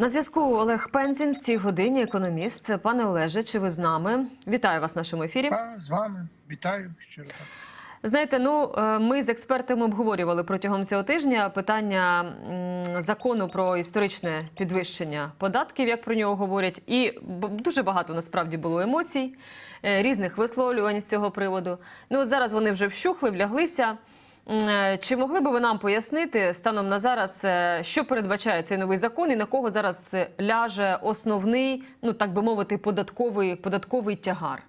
На зв'язку Олег Пензін в цій годині. Економіст. Пане Олеже, чи ви з нами? Вітаю вас в нашому ефірі. А, з вами вітаю щиро. Знаєте, ну е, ми з експертами обговорювали протягом цього тижня питання закону про історичне підвищення податків, як про нього говорять, і дуже багато насправді було емоцій, е, різних висловлювань з цього приводу. Ну от зараз вони вже вщухли, вляглися. Е, Чи могли би ви нам пояснити станом на зараз, е, що передбачає цей новий закон і на кого зараз е, ляже основний, ну так би мовити, податковий податковий тягар?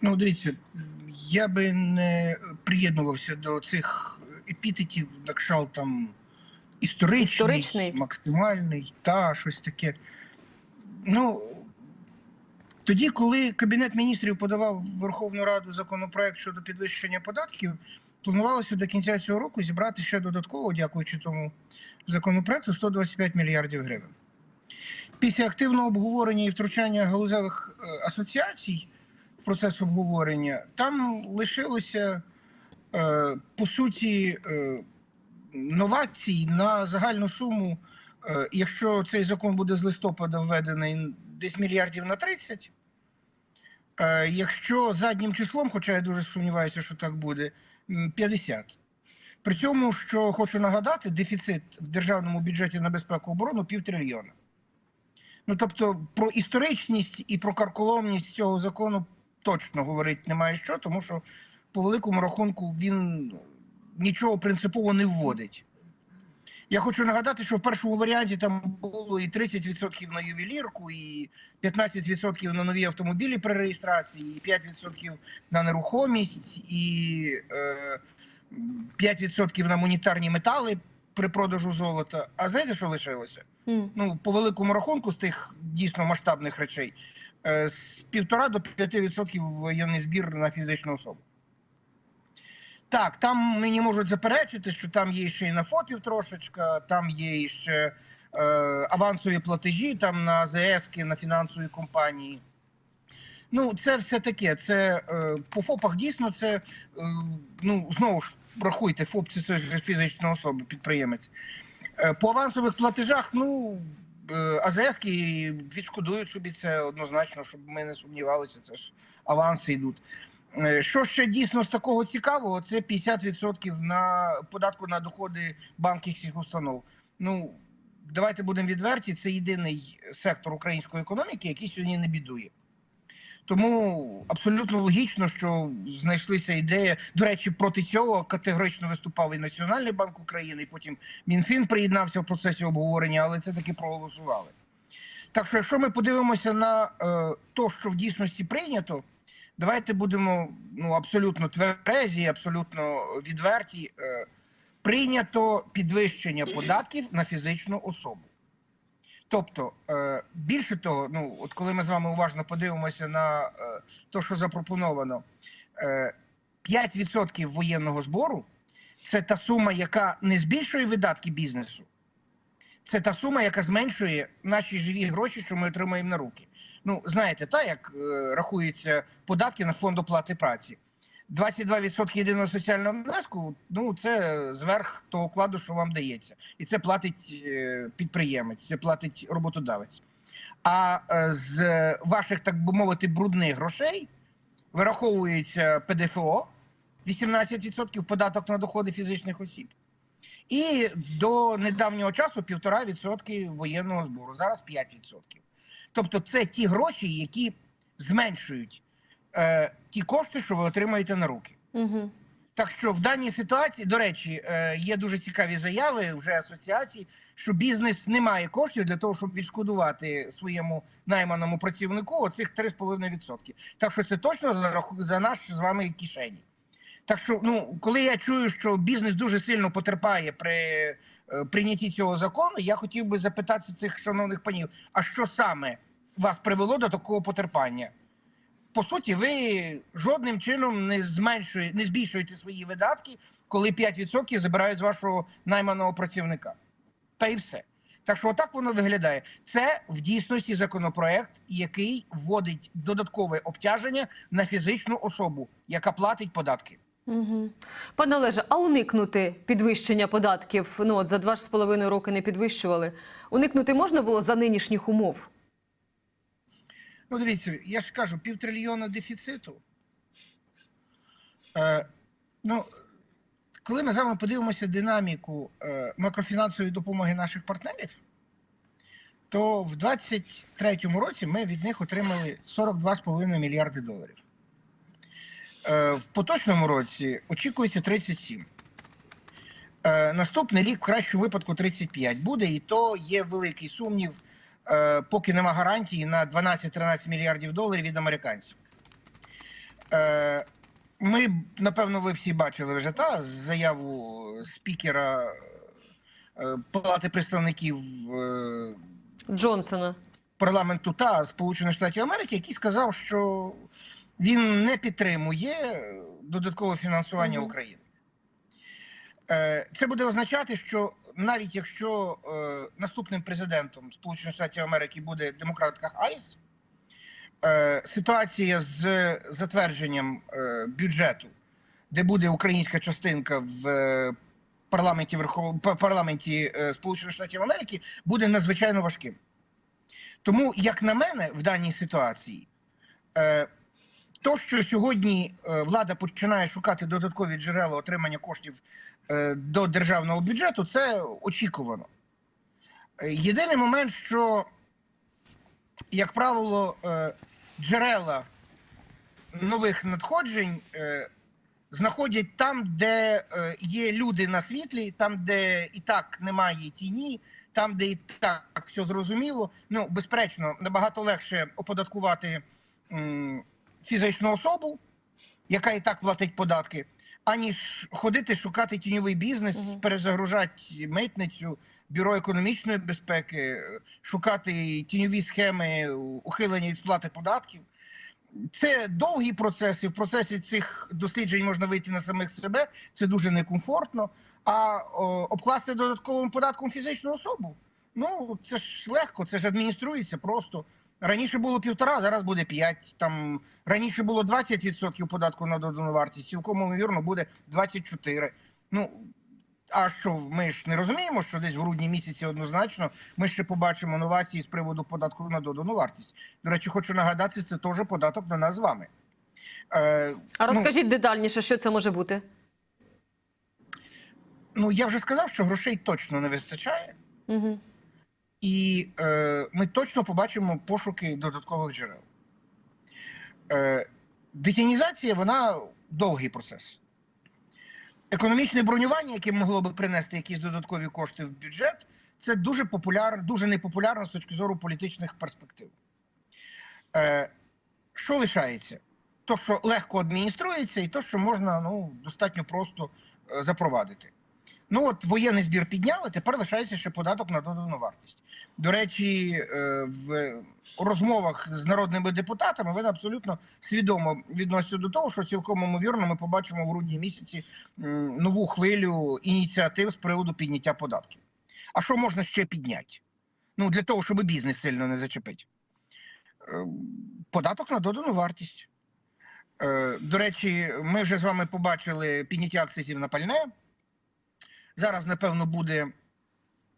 Ну, дивіться, я би не приєднувався до цих епітетів, на там історичний, Історичний. максимальний та щось таке. Ну, тоді, коли Кабінет міністрів подавав в Верховну Раду законопроект щодо підвищення податків, планувалося до кінця цього року зібрати ще додатково, дякуючи тому законопроекту, 125 мільярдів гривень. Після активного обговорення і втручання галузевих е, асоціацій в процес обговорення, там лишилося е, по суті е, новацій на загальну суму. Якщо цей закон буде з листопада введений десь мільярдів на 30, е, якщо заднім числом, хоча я дуже сумніваюся, що так буде, 50. При цьому, що хочу нагадати, дефіцит в державному бюджеті на безпеку оборону півтрильйона. Ну тобто про історичність і про карколомність цього закону точно говорити немає що, тому що по великому рахунку він нічого принципово не вводить. Я хочу нагадати, що в першому варіанті там було і 30% на ювелірку, і 15% на нові автомобілі при реєстрації, і 5% на нерухомість, і е, 5% на монетарні метали при продажу золота. А знаєте, що лишилося? М. ну, по великому рахунку з тих дійсно масштабних речей, е, з півтора до 5% воєнний збір на фізичну особу. Так, там мені можуть заперечити, що там є ще і на ФОПів трошечка, там є ще е, авансові платежі там на АЗС, на фінансові компанії. Ну, це все таке. Це е, по ФОПах дійсно це, е, ну, знову ж рахуйте, ФОП це ж фізична особа, підприємець. Е, По авансових платежах, ну е, АЗСки відшкодують собі це однозначно, щоб ми не сумнівалися. Це ж аванси йдуть. Е, Що ще дійсно з такого цікавого, це 50% на податку на доходи банківських установ. Ну давайте будемо відверті. Це єдиний сектор української економіки, який сьогодні не бідує. Тому абсолютно логічно, що знайшлися ідеї. До речі, проти цього категорично виступав і Національний банк України, і потім Мінфін приєднався в процесі обговорення, але це таки проголосували. Так що, якщо ми подивимося на е, то, що в дійсності прийнято, давайте будемо ну, абсолютно тверезі, абсолютно відверті. Е, прийнято підвищення податків на фізичну особу. Тобто, е, більше того, ну от коли ми з вами уважно подивимося на е, те, що запропоновано, е, 5% воєнного збору це та сума, яка не збільшує видатки бізнесу, це та сума, яка зменшує наші живі гроші, що ми отримаємо на руки. Ну, знаєте, та як е, рахуються податки на фонд оплати праці. 22% єдиного соціального внеску ну це зверх того вкладу, що вам дається, і це платить е, підприємець, це платить роботодавець. А е, з ваших, так би мовити, брудних грошей вираховується ПДФО 18% податок на доходи фізичних осіб. І до недавнього часу 1,5% воєнного збору. Зараз 5%. Тобто, це ті гроші, які зменшують е, ті кошти, що ви отримаєте на руки. Угу. Так що в даній ситуації, до речі, е, є дуже цікаві заяви вже асоціації, що бізнес не має коштів для того, щоб відшкодувати своєму найманому працівнику оцих 3,5%. Так що це точно за, за наш з вами кишені. Так що, ну, коли я чую, що бізнес дуже сильно потерпає при е, прийнятті цього закону, я хотів би запитати цих шановних панів: а що саме вас привело до такого потерпання? По суті, ви жодним чином не зменшуєте, не збільшуєте свої видатки, коли 5% забирають з вашого найманого працівника. Та й все. Так що отак воно виглядає. Це в дійсності законопроект, який вводить додаткове обтяження на фізичну особу, яка платить податки. Угу. Пане Олеже, а уникнути підвищення податків? Ну от за два ж з половиною роки не підвищували. Уникнути можна було за нинішніх умов? Ну, дивіться, я ж кажу, півтрильйона дефіциту. Е, ну, коли ми з вами подивимося динаміку е, макрофінансової допомоги наших партнерів, то в 2023 році ми від них отримали 42,5 мільярди доларів. Е, в поточному році очікується 37. Е, наступний рік, в кращому випадку, 35 буде, і то є великий сумнів, поки нема гарантії на 12-13 мільярдів доларів від американців. Е, ми, напевно, ви всі бачили вже та заяву спікера е, Палати представників е, Джонсона. парламенту та Сполучених Штатів Америки, який сказав, що він не підтримує додаткове фінансування Мгм. України. Е, Це буде означати, що навіть якщо е, наступним президентом Сполучених Штатів Америки буде демократка Харріс, е, ситуація з затвердженням е, бюджету, де буде українська частинка в е, парламенті Верхов... парламенті е, Сполучених Штатів Америки, буде надзвичайно важким. Тому, як на мене, в даній ситуації, е, то, що сьогодні е, влада починає шукати додаткові джерела отримання коштів до державного бюджету, це очікувано. Е, Єдиний момент, що, як правило, е, джерела нових надходжень е, знаходять там, де е, є люди на світлі, там, де і так немає тіні, там, де і так все зрозуміло. Ну, безперечно, набагато легше оподаткувати фізичну особу, яка і так платить податки, аніж ходити шукати тіньовий бізнес, Мгм. перезагружати митницю, бюро економічної безпеки, шукати тіньові схеми ухилення від сплати податків. Це довгий процес, і в процесі цих досліджень можна вийти на самих себе. Це дуже некомфортно. А о, обкласти додатковим податком фізичну особу. Ну це ж легко, це ж адмініструється просто. Раніше було півтора, зараз буде п'ять. Там раніше було 20% податку на додану вартість, цілком ймовірно буде 24. Ну а що ми ж не розуміємо, що десь в грудні місяці однозначно ми ще побачимо новації з приводу податку на додану вартість. До речі, хочу нагадати, це теж податок на нас з вами. Е, А ну, розкажіть детальніше, що це може бути? ну я вже сказав, що грошей точно не вистачає. Угу. І е, ми точно побачимо пошуки додаткових джерел. Е, детінізація вона довгий процес. Економічне бронювання, яке могло би принести якісь додаткові кошти в бюджет, це дуже популяр, дуже непопулярно з точки зору політичних перспектив. Е, що лишається? То, що легко адмініструється, і то, що можна ну, достатньо просто е, запровадити. Ну от воєнний збір підняли, тепер лишається ще податок на додану вартість. До речі, е, в розмовах з народними депутатами вони абсолютно свідомо відносяться до того, що цілком ймовірно ми побачимо в грудні місяці нову хвилю ініціатив з приводу підняття податків. А що можна ще підняти? Ну для того, щоб бізнес сильно не зачепити. Е, Податок на додану вартість. Е, До речі, ми вже з вами побачили підняття акцизів на пальне. Зараз, напевно, буде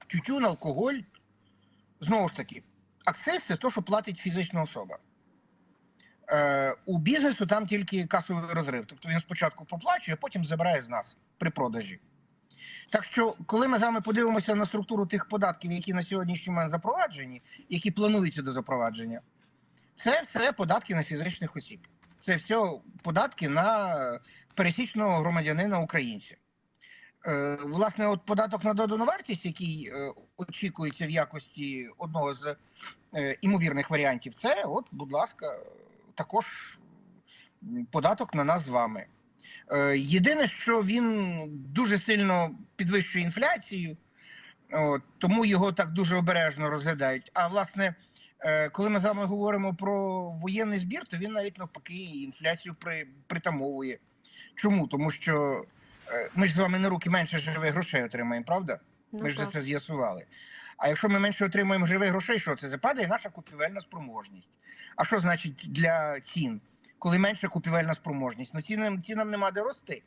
тютюн, алкоголь. Знову ж таки, акциз це те, що платить фізична особа. Е, у бізнесу там тільки касовий розрив. Тобто він спочатку поплачує, а потім забирає з нас при продажі. Так що, коли ми з вами подивимося на структуру тих податків, які на сьогоднішній момент запроваджені, які плануються до запровадження, це все податки на фізичних осіб. Це все податки на пересічного громадянина українця. Е, Власне, от податок на додану вартість, який е, очікується в якості одного з е, імовірних варіантів, це, от, будь ласка, також податок на нас з вами. Єдине, що він дуже сильно підвищує інфляцію, от, тому його так дуже обережно розглядають. А власне, коли ми з вами говоримо про воєнний збір, то він навіть навпаки інфляцію при, притамовує. Чому? Тому що ми ж з вами на руки менше живих грошей отримаємо, правда? Ну, Ми ж за це з'ясували. А якщо ми менше отримуємо живих грошей, що це? Западає наша купівельна спроможність. А що значить для цін? Коли менша купівельна спроможність? Ну цінам, цінам нема де рости.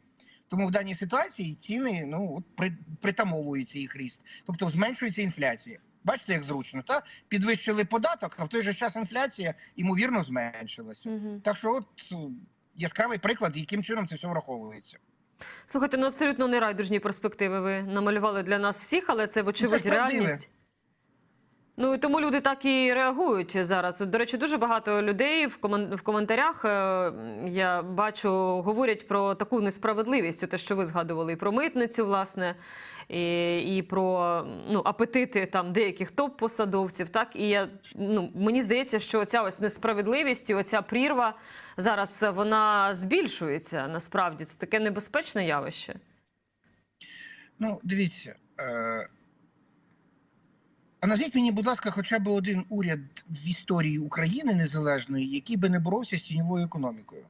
Тому в даній ситуації ціни ну от при, притамовується їх ріст, тобто зменшується інфляція. Бачите, як зручно, та підвищили податок, а в той же час інфляція ймовірно зменшилася. Мгм. Так що, от е, яскравий приклад, яким чином це все враховується. Слухайте, ну абсолютно не райдужні перспективи ви намалювали для нас всіх, але це вочевидь реальність. Ну і тому люди так і реагують зараз. До речі, дуже багато людей в в коментарях е, я бачу, говорять про таку несправедливість, те, що ви згадували, і про митницю, власне, і, і про ну, апетити там деяких топ-посадовців. Так і я ну мені здається, що ця ось несправедливість, і оця прірва зараз вона збільшується. Насправді це таке небезпечне явище. Ну, дивіться. Е... А назвіть мені, будь ласка, хоча б один уряд в історії України незалежної, який би не боровся з тіньовою економікою.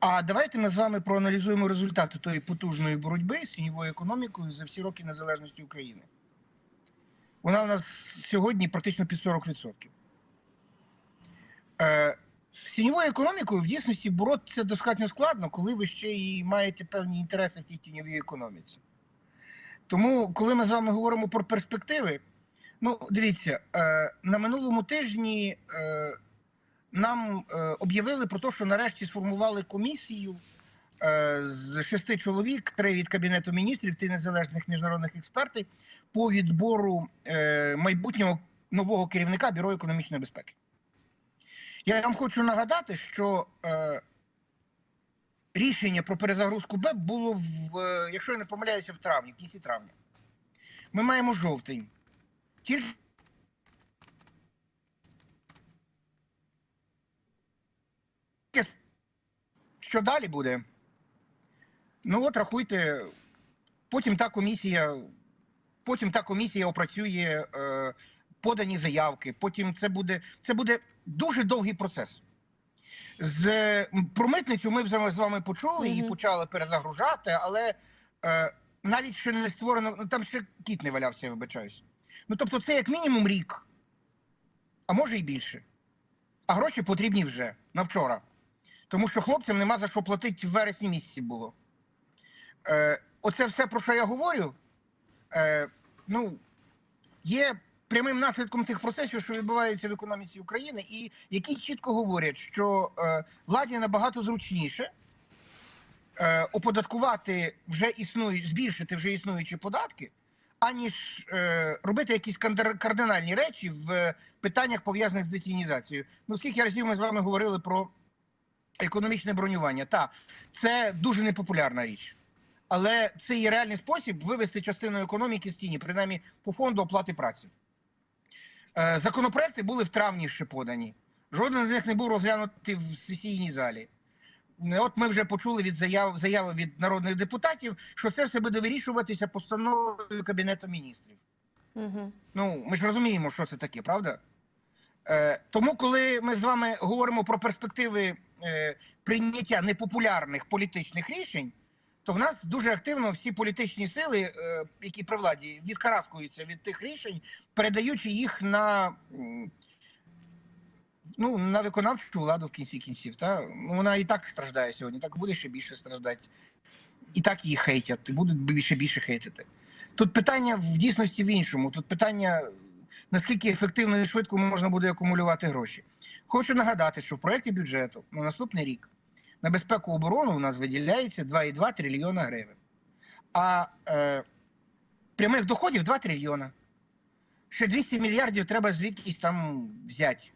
А давайте ми з вами проаналізуємо результати тої потужної боротьби з тіньовою економікою за всі роки незалежності України. Вона у нас сьогодні практично під 40%. Е, з тіньовою економікою в дійсності боротися достатньо складно, коли ви ще і маєте певні інтереси в тій тіньовій економіці. Тому, коли ми з вами говоримо про перспективи, ну дивіться, е, на минулому тижні е, нам е, об'явили про те, що нарешті сформували комісію е, з шести чоловік, три від Кабінету міністрів, три незалежних міжнародних експертів по відбору е, майбутнього нового керівника Бюро економічної безпеки. Я вам хочу нагадати, що е, рішення про перезагрузку БЕП було в, е, якщо я не помиляюся, в травні, в кінці травня. Ми маємо жовтень. Тільки що далі буде? Ну от рахуйте, потім та комісія, потім та комісія опрацює е, подані заявки. Потім це буде це буде дуже довгий процес. З про митницю ми вже з вами почули і почали перезагружати, але е, навіть ще не створено, ну там ще кіт не валявся, я вибачаюсь. Ну тобто, це як мінімум рік, а може і більше. А гроші потрібні вже на вчора. Тому що хлопцям нема за що платити в вересні місяці було. Е, оце все, про що я говорю, е, ну, є прямим наслідком тих процесів, що відбуваються в економіці України, і які чітко говорять, що е, владі набагато зручніше е, оподаткувати вже існуючі, збільшити вже існуючі податки, аніж е, робити якісь кардинальні речі в питаннях пов'язаних з детінізацією. Ну, скільки разів ми з вами говорили про економічне бронювання? Так, це дуже непопулярна річ. Але це є реальний спосіб вивести частину економіки з тіні, принаймні по фонду оплати праці. Е, Законопроекти були в травні ще подані. Жоден з них не був розглянутий в сесійній залі. Е, От ми вже почули від заяв, заяви від народних депутатів, що це все буде вирішуватися постановою Кабінету міністрів. Угу. Ну, ми ж розуміємо, що це таке, правда? Е, тому, коли ми з вами говоримо про перспективи е, прийняття непопулярних політичних рішень, то в нас дуже активно всі політичні сили, е, які при владі, відкараскуються від тих рішень, передаючи їх на, ну, на виконавчу владу в кінці кінців. Та? Ну, вона і так страждає сьогодні, так буде ще більше страждати. І так її хейтять, будуть більше більше хейтити. Тут питання в дійсності в іншому. Тут питання, наскільки ефективно і швидко можна буде акумулювати гроші. Хочу нагадати, що в проєкті бюджету на наступний рік на безпеку оборону у нас виділяється 2,2 трильйона гривень. А е, прямих доходів 2 трильйона. Ще 200 мільярдів треба звідкись там взяти.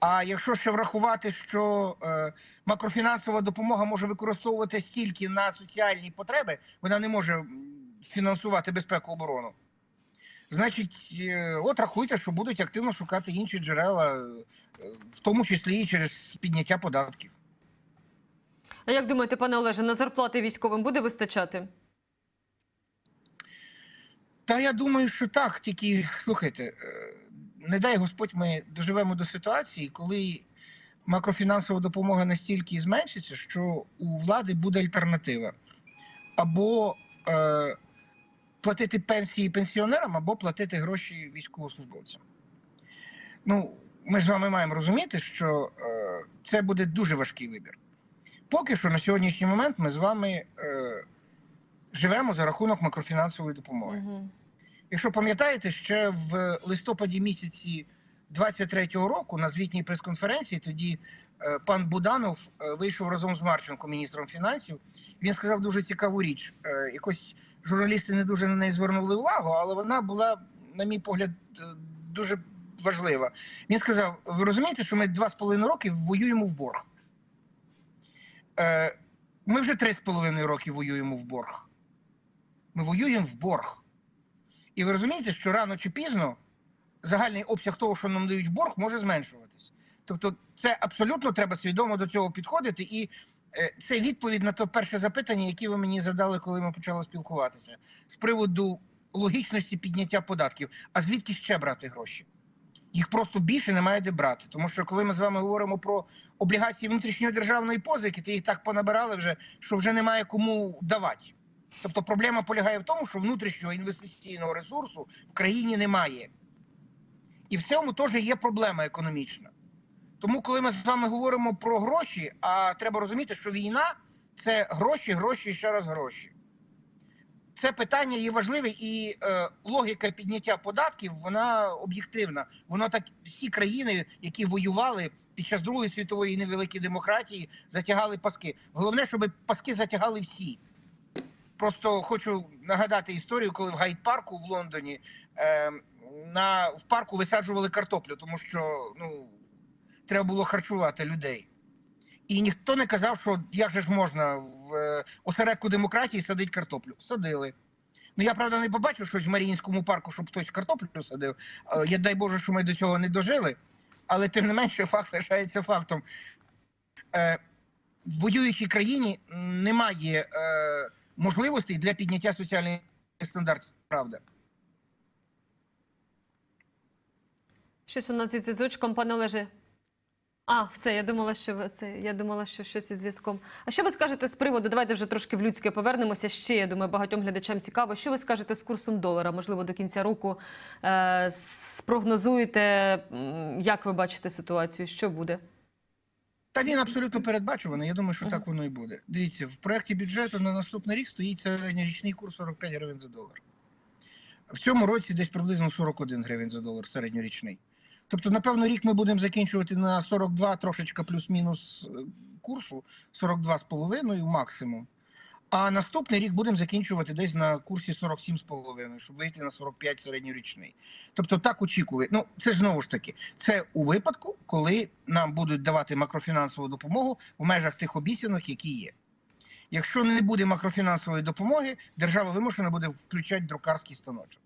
А якщо ще врахувати, що е, макрофінансова допомога може використовуватися тільки на соціальні потреби, вона не може фінансувати безпеку оборону. Значить, е, от рахуйте, що будуть активно шукати інші джерела, е, в тому числі і через підняття податків. А як думаєте, пане Олеже, на зарплати військовим буде вистачати? Та я думаю, що так. Тільки слухайте, е, не дай Господь, ми доживемо до ситуації, коли макрофінансова допомога настільки зменшиться, що у влади буде альтернатива. Або е, платити пенсії пенсіонерам, або платити гроші військовослужбовцям. Ну, ми з вами маємо розуміти, що е, це буде дуже важкий вибір. Поки що на сьогоднішній момент ми з вами е, живемо за рахунок макрофінансової допомоги. Угу. Якщо пам'ятаєте, ще в листопаді місяці 23-го року на звітній прес-конференції тоді е, пан Буданов е, вийшов разом з Марченко, міністром фінансів. Він сказав дуже цікаву річ. Е, Якось журналісти не дуже на неї звернули увагу, але вона була, на мій погляд, е, дуже важлива. Він сказав: ви розумієте, що ми два з половиною роки воюємо в борг. Е, Ми вже три з половиною роки воюємо в борг. Ми воюємо в борг. І ви розумієте, що рано чи пізно загальний обсяг того, що нам дають в борг, може зменшуватись. Тобто, це абсолютно треба свідомо до цього підходити. І е, це відповідь на то перше запитання, яке ви мені задали, коли ми почали спілкуватися, з приводу логічності підняття податків. А звідки ще брати гроші? Їх просто більше немає де брати. Тому що коли ми з вами говоримо про облігації внутрішньої державної позики, то їх так понабирали вже, що вже немає кому давати. Тобто проблема полягає в тому, що внутрішнього інвестиційного ресурсу в країні немає. І в цьому теж є проблема економічна. Тому, коли ми з вами говоримо про гроші, а треба розуміти, що війна це гроші, гроші і ще раз гроші. Це питання є важливе, і е, логіка підняття податків вона об'єктивна. Воно так всі країни, які воювали під час Другої світової невеликої демократії, затягали паски. Головне, щоб паски затягали всі. Просто хочу нагадати історію, коли в гайд-парку в Лондоні е, на, в парку висаджували картоплю, тому що ну, треба було харчувати людей. І ніхто не казав, що як же ж можна в е, осередку демократії садити картоплю. Садили. Ну я правда не побачив щось в Маріїнському парку, щоб хтось картоплю садив. Е, Я дай Боже, що ми до цього не дожили. Але тим не менше, факт лишається фактом. Е, в воюючій країні немає можливостей для підняття соціальних стандартів. Правда. Щось у нас зі зв'язочком, пане Олеже. А, все, я думала, що це я думала, що щось із зв'язком. А що ви скажете з приводу? Давайте вже трошки в людське повернемося. Ще я думаю, багатьом глядачам цікаво. Що ви скажете з курсом долара? Можливо, до кінця року е, спрогнозуєте, як ви бачите ситуацію? Що буде? Та він абсолютно передбачуваний. Я думаю, що так воно і буде. Дивіться, в проєкті бюджету на наступний рік стоїть середньорічний курс 45 гривень за долар. В цьому році десь приблизно 41 гривень за долар середньорічний. Тобто, напевно, рік ми будемо закінчувати на 42, трошечка плюс-мінус е, курсу, 42,5 максимум. А наступний рік будемо закінчувати десь на курсі 47,5, щоб вийти на 45 середньорічний. Тобто так очікує. Ну, це ж знову ж таки, це у випадку, коли нам будуть давати макрофінансову допомогу в межах тих обіцянок, які є. Якщо не буде макрофінансової допомоги, держава вимушена буде включати друкарський станочок.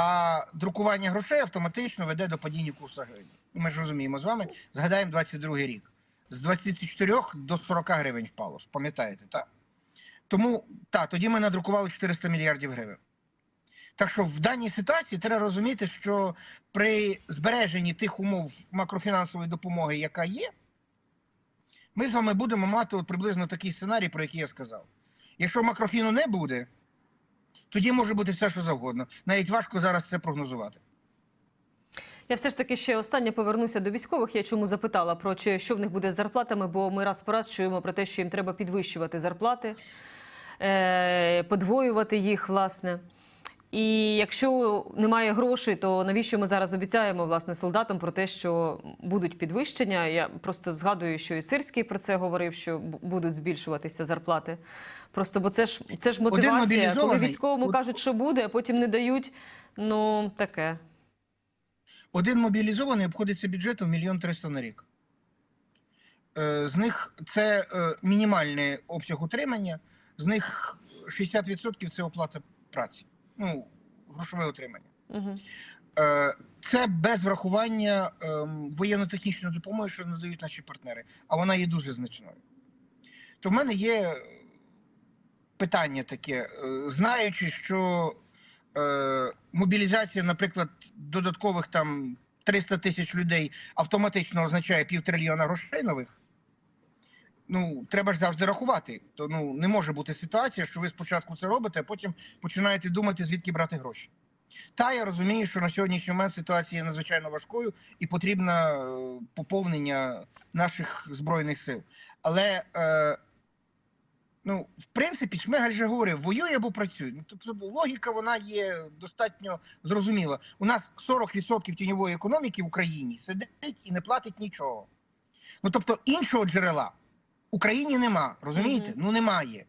А друкування грошей автоматично веде до падіння курсу гривні. Ми ж розуміємо з вами, згадаємо 22 рік. З 24 до 40 гривень впало. Пам'ятаєте, так? Тому так, тоді ми надрукували 400 мільярдів гривень. Так що в даній ситуації треба розуміти, що при збереженні тих умов макрофінансової допомоги, яка є, ми з вами будемо мати от приблизно такий сценарій, про який я сказав. Якщо макрофіну не буде, тоді може бути все, що завгодно. Навіть важко зараз це прогнозувати. Я все ж таки ще останнє повернуся до військових. Я чому запитала про чи що в них буде з зарплатами, бо ми раз по раз чуємо про те, що їм треба підвищувати зарплати, е, подвоювати їх, власне. І якщо немає грошей, то навіщо ми зараз обіцяємо власне солдатам про те, що будуть підвищення? Я просто згадую, що і Сирський про це говорив, що будуть збільшуватися зарплати. Просто бо це ж це ж мотивація, коли військовому кажуть, що буде, а потім не дають. Ну таке. Один мобілізований обходиться бюджетом мільйон триста на рік. Е, З них це е, мінімальний обсяг утримання, з них 60% це оплата праці. Ну, грошове утримання. Угу. Е, Це без врахування ем, воєнно-технічної допомоги, що надають наші партнери, а вона є дуже значною. То в мене є питання таке, е, знаючи, що е, мобілізація, наприклад, додаткових там 300 тисяч людей автоматично означає півтрильйона грошей нових. Ну, треба ж завжди рахувати. То ну не може бути ситуація, що ви спочатку це робите, а потім починаєте думати, звідки брати гроші. Та я розумію, що на сьогоднішній момент ситуація є надзвичайно важкою і потрібно е, поповнення наших збройних сил. Але е, ну, в принципі, Шмигаль же говорив, воює або працює. Ну, тобто логіка вона є достатньо зрозуміла. У нас 40% тіньової економіки в Україні сидить і не платить нічого. Ну тобто іншого джерела Україні нема, розумієте? Мгм. Ну немає.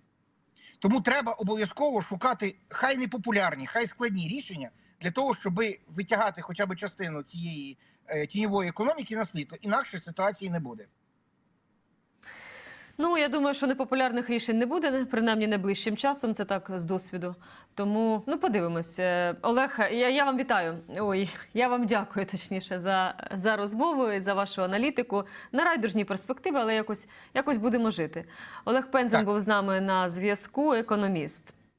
Тому треба обов'язково шукати хай не популярні, хай складні рішення для того, щоб витягати хоча б частину цієї е, тіньової економіки на світло. Інакше ситуації не буде. Ну я думаю, що непопулярних рішень не буде, принаймні найближчим часом. Це так з досвіду. Тому ну подивимось. Е, Олег, я, я вам вітаю. Ой, я вам дякую точніше за, за розмову і за вашу аналітику. На райдужні перспективи, але якось, якось будемо жити. Олег Пензен Так. був з нами на зв'язку. Економіст.